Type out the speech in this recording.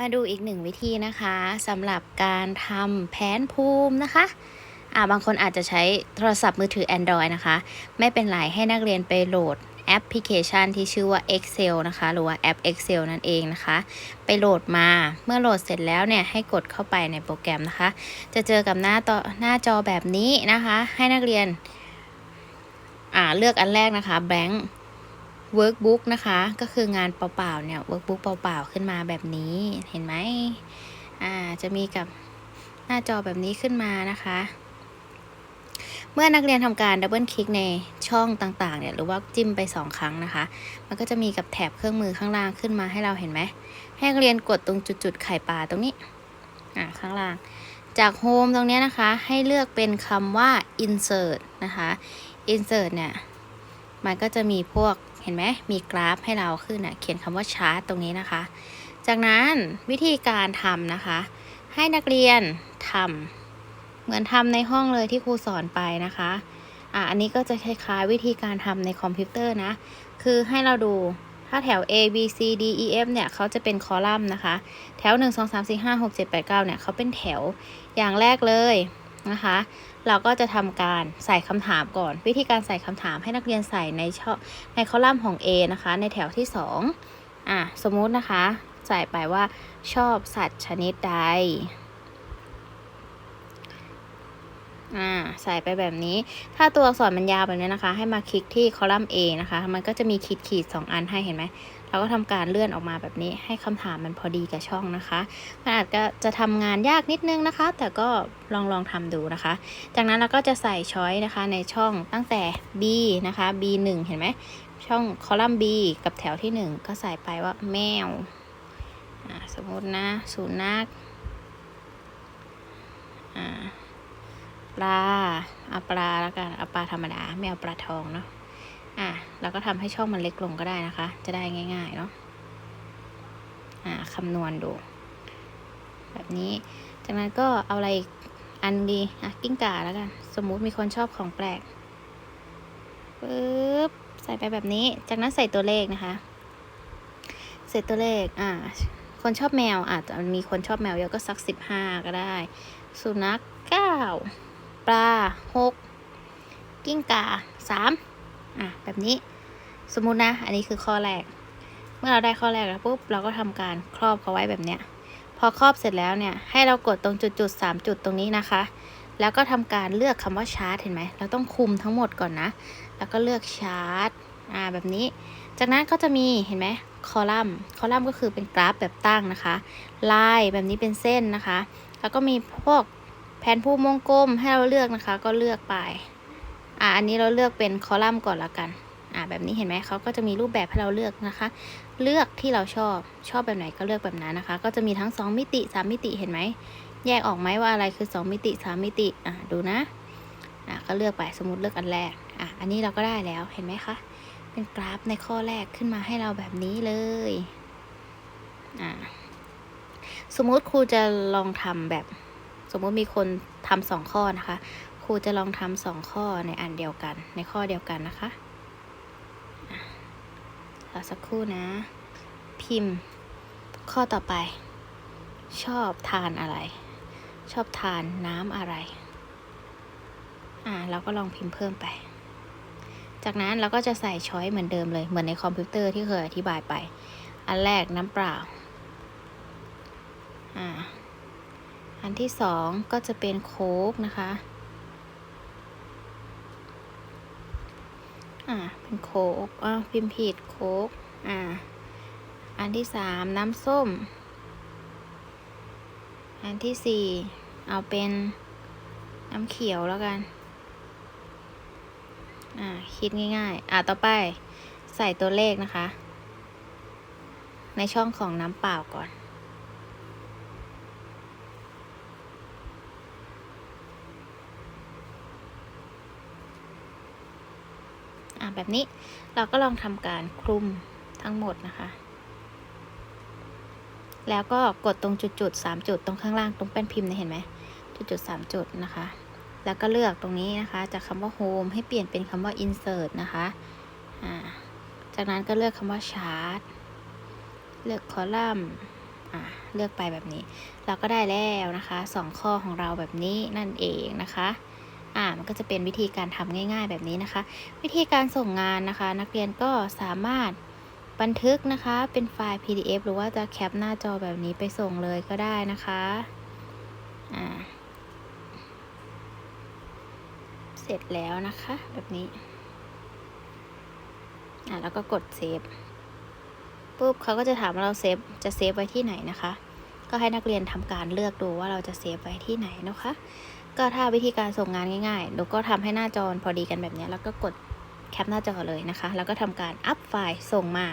มาดูอีกหนึ่งวิธีนะคะสำหรับการทำแผนภูมินะคะอ่าบางคนอาจจะใช้โทรศัพท์มือถือ Android นะคะ ไม่เป็นไรให้นักเรียนไปโหลดแอปพลิเคชันที่ชื่อว่า Excel นะคะ หรือว่าแอป Excel นั่นเองนะคะ ไปโหลดมาเมื่อโหลดเสร็จแล้วเนี่ยให้กดเข้าไปในโปรแกรมนะคะ จะเจอกับหน้าต่อหน้าจอแบบนี้นะคะ ให้นักเรียนอ่าเลือกอันแรกนะคะ Blank workbook นะคะ ก็คืองานเปล่าๆเนี่ย workbook เปล่าๆขึ้นมาแบบนี้ เห็นไหมอ่าจะมีกับหน้าจอแบบนี้ขึ้นมานะคะ เมื่อนักเรียนทำการดับเบิลคลิกในช่องต่างๆเนี่ยหรือว่าจิ้มไป 2 ครั้งนะคะ มันก็จะมีกับแถบเครื่องมือข้างล่างขึ้นมาให้เราเห็นไหมให้นักเรียนกดตรงจุดๆไข่ปลาตรงนี้อ่าข้างล่าง จากโฮมตรงเนี้ยนะคะ ให้เลือกเป็นคำว่า insert นะคะ insert เนี่ย มันก็จะมีพวกเห็นไหมมีกราฟให้เราขึ้นอะเขียนคำว่าชาร์ตตรงนี้นะคะ จากนั้นวิธีการทำนะคะ ให้นักเรียนทำเหมือนทำในห้องเลยที่ครูสอนไปนะคะอะอันนี้ก็จะคล้ายๆวิธีการทำในคอมพิวเตอร์นะ คือให้เราดูถ้าแถว A B C D E F เนี่ยเขาจะเป็นคอลัมน์นะคะ แถว 1 2 3 4 5 6 7 8 9 เนี่ยเขาเป็นแถวอย่างแรกเลย นะคะ เราก็จะทำการใส่คำถามก่อน วิธีการใส่คำถามให้นักเรียนใส่ในช่อในคอลัมน์ของ A นะคะ ในแถวที่2อะสมมุตินะคะ ใส่ไปว่าชอบสัตว์ชนิดใดอ่าใส่ไปแบบนี้ ถ้าตัวอักษรมันยาวแบบนี้นะคะ ให้มาคลิกที่คอลัมน์ A นะคะ มันก็จะมีขีดขีดสองอันให้เห็นไหม เราก็ทำการเลื่อนออกมาแบบนี้ให้คำถามมันพอดีกับช่องนะคะ มันอาจจะจะทำงานยากนิดนึงนะคะ แต่ก็ลองลองทำดูนะคะ จากนั้นเราก็จะใส่ช้อยนะคะในช่องตั้งแต่ B นะคะ B 1 เห็นไหมช่องคอลัมน์ B กับแถวที่ 1 ก็ใส่ไปว่าแมวอ่าสมมตินะสุนัขอ่าปลาเอาปลาแล้วกันเอาปลาธรรมดา ไม่เอาปลาทองเนาะ อะเราก็ทำให้ช่องมันเล็กลงก็ได้นะคะ จะได้ง่ายๆเนาะอ่าคำนวณดู แบบนี้ จากนั้นก็เอาอะไรอีกอันดีอะกิ้งก่าแล้วกัน สมมุติมีคนชอบของแปลกปึ๊บใส่ไปแบบนี้ จากนั้นใส่ตัวเลขนะคะ ใส่ตัวเลขอ่าคนชอบแมวอาจจะมีคนชอบแมวเยอะก็สักสิบห้าก็ได้ สุนัขเก้าปลาหกกิ้งก่าสาม อะแบบนี้สมมุตินะ อันนี้คือข้อแรก เมื่อเราได้ข้อแรกแล้วปุ๊บเราก็ทำการครอบเขาไว้แบบเนี้ย พอครอบเสร็จแล้วเนี่ย ให้เรากดตรงจุดจุดสามจุดตรงนี้นะคะ แล้วก็ทำการเลือกคำว่าชาร์ตเห็นไหมเราต้องคุมทั้งหมดก่อนนะ แล้วก็เลือกชาร์ตอ่าแบบนี้ จากนั้นก็จะมีเห็นไหมคอลัมน์ คอลัมน์ก็คือเป็นกราฟแบบตั้งนะคะ ลายแบบนี้เป็นเส้นนะคะ แล้วก็มีพวกแผนภูมิวงกลมให้เราเลือกนะคะ ก็เลือกไป อ่าอันนี้เราเลือกเป็นคอลัมน์ก่อนละกัน อ่าแบบนี้เห็นไหมเขาก็จะมีรูปแบบให้เราเลือกนะคะ เลือกที่เราชอบชอบแบบไหนก็เลือกแบบนั้นนะคะ ก็จะมีทั้ง 2 มิติ 3 มิติเห็นไหมแยกออกไหมว่าอะไรคือ 2 มิติ 3 มิติอ่าดูนะอ่าก็เลือกไปสมมติเลือกอันแรกอะอันนี้เราก็ได้แล้วเห็นไหมคะเป็นกราฟในข้อแรกขึ้นมาให้เราแบบนี้เลยอ่าสมมุติครูจะลองทำแบบ สมมุติมีคนทำสองข้อนะคะ ครูจะลองทำสองข้อในอันเดียวกัน ในข้อเดียวกันนะคะรอสักครู่นะ พิมพ์ ข้อต่อไป ชอบทานอะไร ชอบทานน้ำอะไร อ่า เราก็ลองพิมพ์เพิ่มไป จากนั้นเราก็จะใส่ช้อยเหมือนเดิมเลย เหมือนในคอมพิวเตอร์ที่เคยอธิบายไป อันแรกน้ำเปล่า อ่า อันที่สองก็จะเป็นโค้กนะคะ อ่า เป็นโคกอ่าพิมพ์ผิดโคกอ่า อันที่สามน้ำส้ม อันที่สี่เอาเป็นน้ำเขียวแล้วกัน อ่า คิดง่ายๆ อ่าต่อไปใส่ตัวเลขนะคะ ในช่องของน้ำเปล่าก่อน แบบนี้ เราก็ลองทำการคลุมทั้งหมดนะคะ แล้วก็กดตรงจุดๆสามจุดตรงข้างล่างตรงแป้นพิมพ์เนี่ยเห็นไหมจุดๆสามจุดนะคะ แล้วก็เลือกตรงนี้นะคะ จากคำว่า home ให้เปลี่ยนเป็นคำว่า insert นะคะอ่าจากนั้นก็เลือกคำว่า chart เลือกคอลัมน์อ่าเลือกไปแบบนี้ เราก็ได้แล้วนะคะสองข้อของเราแบบนี้นั่นเองนะคะ อ่ามันก็จะเป็นวิธีการทำง่าย ๆ แบบนี้นะคะ วิธีการส่งงานนะคะ นักเรียนก็สามารถบันทึกนะคะเป็นไฟล์ PDF หรือว่าจะแคปหน้าจอแบบนี้ไปส่งเลยก็ได้นะคะอ่าเสร็จแล้วนะคะแบบนี้อ่าแล้วก็กดเซฟปุ๊บเขาก็จะถามว่าเราเซฟจะเซฟไว้ที่ไหนนะคะ ก็ให้นักเรียนทำการเลือกดูว่าเราจะเซฟไว้ที่ไหนนะคะ ก็ถ้าวิธีการส่งงานง่ายๆหนูก็ทำให้หน้าจอพอดีกันแบบนี้แล้วก็กดแคปหน้าจอเลยนะคะ แล้วก็ทำการอัพไฟล์ส่งมา